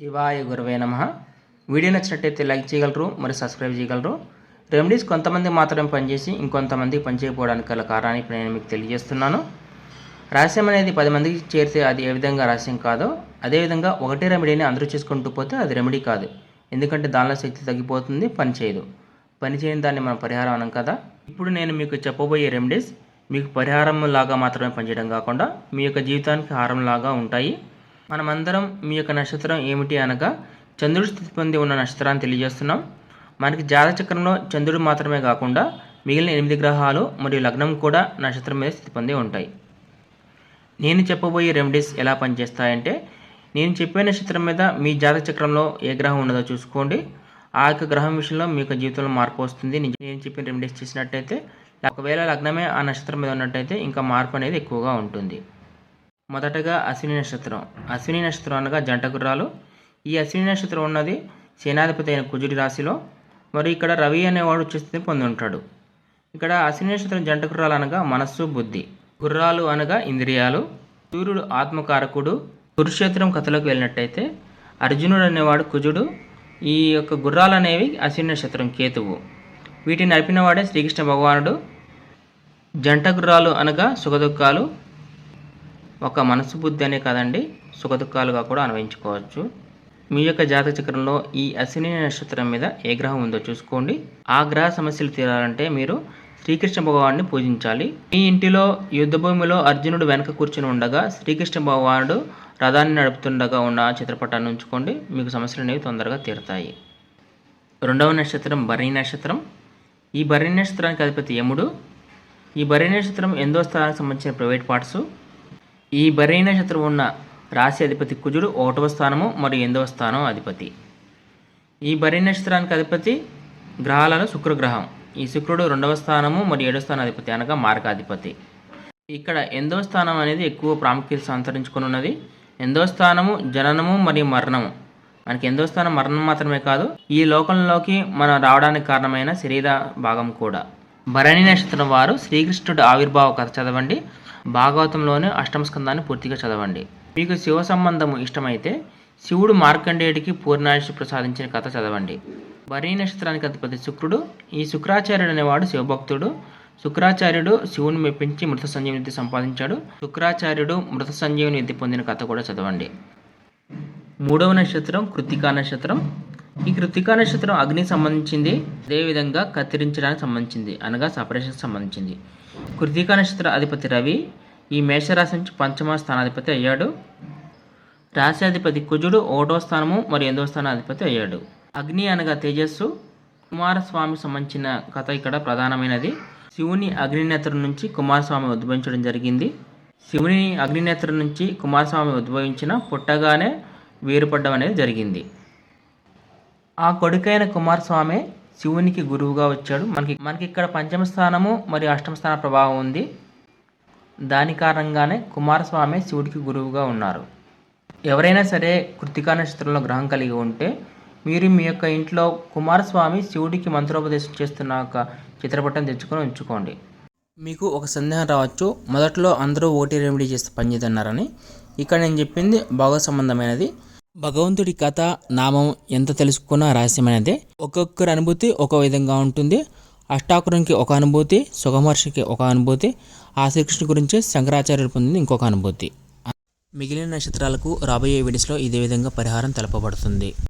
శివాయ గురువే నమ. వీడియో నచ్చినట్టయితే లైక్ చేయగలరు మరి సబ్స్క్రైబ్ చేయగలరు. రెమెడీస్ కొంతమంది మాత్రమే పనిచేసి ఇంకొంతమందికి పనిచేయకపోవడానికి గల కారణాన్ని ఇప్పుడు నేను మీకు తెలియజేస్తున్నాను. రహస్యం అనేది పది మందికి చేరితే అది ఏ విధంగా రహస్యం కాదో అదేవిధంగా ఒకటే రెమెడీని అందరూ చేసుకుంటూ పోతే అది రెమెడీ కాదు. ఎందుకంటే దానిలో శక్తి తగ్గిపోతుంది పని చేయదు. పని చేయని దాన్ని మనం పరిహారం అనం కదా. ఇప్పుడు నేను మీకు చెప్పబోయే రెమెడీస్ మీకు పరిహారం లాగా మాత్రమే పనిచేయడం కాకుండా మీ యొక్క జీవితానికి హారం లాగా ఉంటాయి. మనమందరం మీ యొక్క నక్షత్రం ఏమిటి అనగా చంద్రుడు స్థితి పొంది ఉన్న నక్షత్రాన్ని తెలియజేస్తున్నాం. మనకి జాతక చక్రంలో చంద్రుడు మాత్రమే కాకుండా మిగిలిన ఎనిమిది గ్రహాలు మరియు లగ్నం కూడా నక్షత్రం మీద స్థితి పొంది ఉంటాయి. నేను చెప్పబోయే రెమెడీస్ ఎలా పనిచేస్తాయంటే నేను చెప్పే నక్షత్రం మీద మీ జాతక చక్రంలో ఏ గ్రహం ఉన్నదో చూసుకోండి. ఆ యొక్క గ్రహం విషయంలో మీ యొక్క జీవితంలో మార్పు వస్తుంది. నేను నేను చెప్పిన రెమెడీస్ చేసినట్టయితే ఒకవేళ లగ్నమే ఆ నక్షత్రం మీద ఉన్నట్టయితే ఇంకా మార్పు అనేది ఎక్కువగా ఉంటుంది. మొదటగా అశ్విని నక్షత్రం. అశ్విని నక్షత్రం అనగా జంట గుర్రాలు. ఈ అశ్విని నక్షత్రం ఉన్నది సేనాధిపతి అయిన కుజుడి రాశిలో. మరి ఇక్కడ రవి అనేవాడు స్థితిని పొంది ఉంటాడు ఇక్కడ అశ్విని నక్షత్రం జంట గుర్రాలు అనగా మనస్సు బుద్ధి. గుర్రాలు అనగా ఇంద్రియాలు. సూర్యుడు ఆత్మకారకుడు. కురుక్షేత్రం కథలోకి వెళ్ళినట్టయితే అర్జునుడు అనేవాడు కుజుడు. ఈ యొక్క గుర్రాలు అనేవి అశ్విని నక్షత్రం కేతువు. వీటిని నడిపినవాడే శ్రీకృష్ణ భగవానుడు. జంట గుర్రాలు అనగా సుఖదుఖాలు. ఒక మనసు బుద్ధి అనే కదండి సుఖదుఖాలుగా కూడా అనుభవించుకోవచ్చు మీ యొక్క జాతక చక్రంలో ఈ అశ్విని నక్షత్రం మీద ఏ గ్రహం ఉందో చూసుకోండి. ఆ గ్రహ సమస్యలు తీరాలంటే మీరు శ్రీకృష్ణ భగవాన్ని పూజించాలి. మీ ఇంటిలో యుద్ధభూమిలో అర్జునుడు వెనక కూర్చుని ఉండగా శ్రీకృష్ణ భగవానుడు రథాన్ని నడుపుతుండగా ఉన్న చిత్రపటాన్ని ఉంచుకోండి. మీకు సమస్యలు అనేవి తొందరగా తీరుతాయి. రెండవ నక్షత్రం భరణి నక్షత్రం. ఈ భరణి నక్షత్రానికి అధిపతి యముడు. ఈ భరణి నక్షత్రం ఎందో స్థానానికి సంబంధించిన ప్రైవేట్ పార్ట్స్. ఈ బరైన శత్రువు ఉన్న రాశి అధిపతి కుజుడు ఒకటవ స్థానము మరియు ఎనిమిదవ స్థానం అధిపతి. ఈ భరణి నక్షత్రానికి అధిపతి గ్రహాలలో శుక్రగ్రహం. ఈ శుక్రుడు రెండవ స్థానము మరియు ఏడవ స్థానం అధిపతి అనగా మార్గాధిపతి. ఇక్కడ ఎనిమిదవ స్థానం అనేది ఎక్కువ ప్రాముఖ్యత సంతరించుకుని ఉన్నది. ఎనిమిదవ స్థానము జననము మరియు మరణము. మనకి ఎనిమిదవ స్థానం మరణం మాత్రమే కాదు ఈ లోకంలోకి మనం రావడానికి కారణమైన శరీర భాగం కూడా. భరణి నక్షత్రం వారు శ్రీకృష్ణుడు ఆవిర్భావ కథ చదవండి. భాగవతంలోని అష్టమ స్కందాన్ని పూర్తిగా చదవండి. మీకు శివ సంబంధము ఇష్టమైతే శివుడు మార్కండేయుడికి పూర్ణాయుష్ ప్రసాదించిన కథ చదవండి. బరీ నక్షత్రానికి అధిపతి శుక్రుడు ఈ శుక్రాచార్యుడు అనేవాడు శివభక్తుడు. శుక్రాచార్యుడు శివుని మెప్పించి మృత సంజీవని విద్య సంపాదించాడు. శుక్రాచార్యుడు మృత సంజీవని విద్య పొందిన కథ కూడా చదవండి. మూడవ నక్షత్రం కృతికా నక్షత్రం. ఈ కృతికా నక్షత్రం అగ్నికి సంబంధించింది. అదేవిధంగా కత్తిరించడానికి సంబంధించింది. అనగా సపరేషన్కి సంబంధించింది. కృతికా నక్షత్ర అధిపతి రవి ఈ మేషరాశి నుంచి పంచమ స్థానాధిపతి అయ్యాడు. రాశ్యాధిపతి కుజుడు ఒకటో స్థానము మరియు ఎనిమిదవ స్థానాధిపతి అయ్యాడు. అగ్ని అనగా తేజస్సు. కుమారస్వామి సంబంధించిన కథ ఇక్కడ ప్రధానమైనది. శివుని అగ్నినేత్రం నుంచి కుమారస్వామి ఉద్భవించడం జరిగింది. శివుని అగ్నినేత్రం నుంచి కుమారస్వామి ఉద్భవించిన పుట్టగానే వేరుపడడం అనేది జరిగింది. ఆ కొడుకైన కుమారస్వామి శివునికి గురువుగా వచ్చాడు. మనకి మనకి ఇక్కడ పంచమ స్థానము మరియు అష్టమ స్థాన ప్రభావం ఉంది. దాని కారణంగానే కుమారస్వామి శివుడికి గురువుగా ఉన్నారు. ఎవరైనా సరే కృతికా నక్షత్రంలో గ్రహం కలిగి ఉంటే మీరు మీ యొక్క ఇంట్లో కుమారస్వామి శివుడికి మంత్రోపదేశం చేస్తున్న ఒక చిత్రపటం తెచ్చుకొని ఉంచుకోండి. మీకు ఒక సందేహం రావచ్చు. మొదట్లో అందరూ ఓటీ రెమెడీ చేస్తే పనిచేదన్నారని ఇక్కడ నేను చెప్పింది భాగ సంబంధమైనది. భగవంతుడి కథ నామం ఎంత తెలుసుకున్నా రహస్యమైనదే. ఒక్కొక్కరి అనుభూతి ఒక విధంగా ఉంటుంది. అష్టాకురునికి ఒక అనుభూతి సుఖమహర్షికి ఒక అనుభూతి ఆ శ్రీకృష్ణుడి గురించి శంకరాచార్యుడు పొందింది ఇంకొక అనుభూతి. మిగిలిన నక్షత్రాలకు రాబోయే వీడియోస్లో ఇదే విధంగా పరిహారం తెలపబడుతుంది.